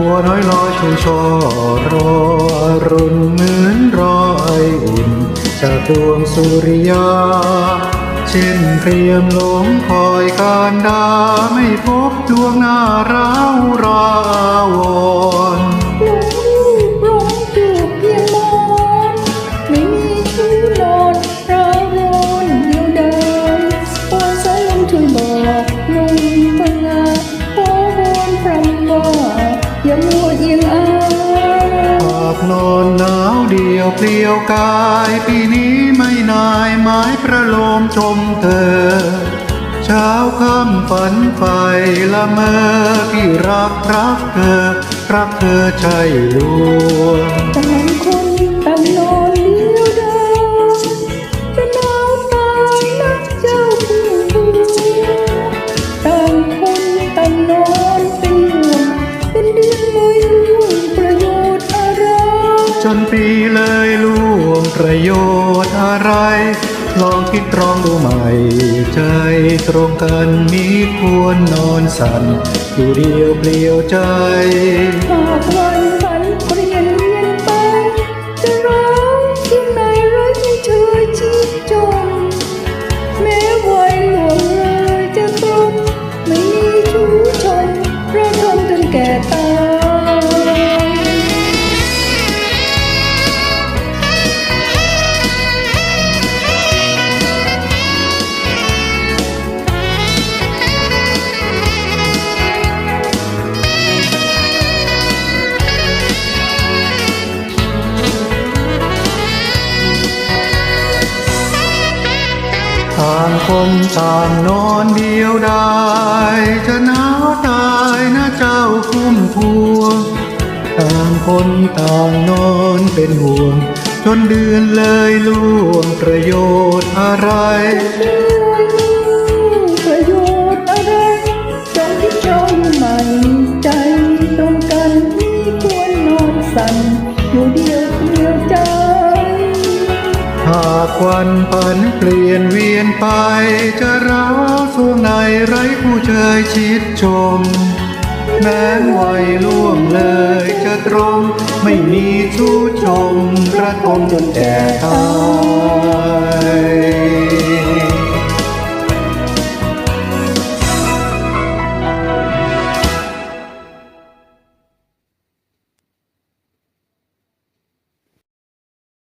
ัวน้อยลอยชูช่อรออรุณเหมือนรอไออุ่น จากดวงสุริยา เช่นเตรียมหลงคอยการดา ไม่พบดวงหน้าร้าวราวรห อย่ามัวเอียงอายหากนอนหนาวเดียวเปลี่ยวกาย ปีนี้ไม่นายไม้ประโลมชมเธอ เช้าค่ำฝันไฟละเมอที่รักรักเธอ รักเธอใจลวง จนปีเลยล่วงประโยชน์อะไร ลองคิดตรองดูใหม่ ใจตรงกันมีควรนอนสันอยู่เดียวเปลี่ยวใจฝากวัน ต่างคนต่างนอนเดียวดายจะหนาวตายนะเจ้าคุ้มพวงต่างคนต่างนอนเป็นห่วง จนเดือนเลยล่วงประโยชน์อะไร หากวันผันเปลี่ยนเวียนไป จะร้าวสวงในไร้ผู้เชยชิดชม แม้นวัยล่วงเลยจะตรง ไม่มีชู้ชมกระทมจนแก่ตาย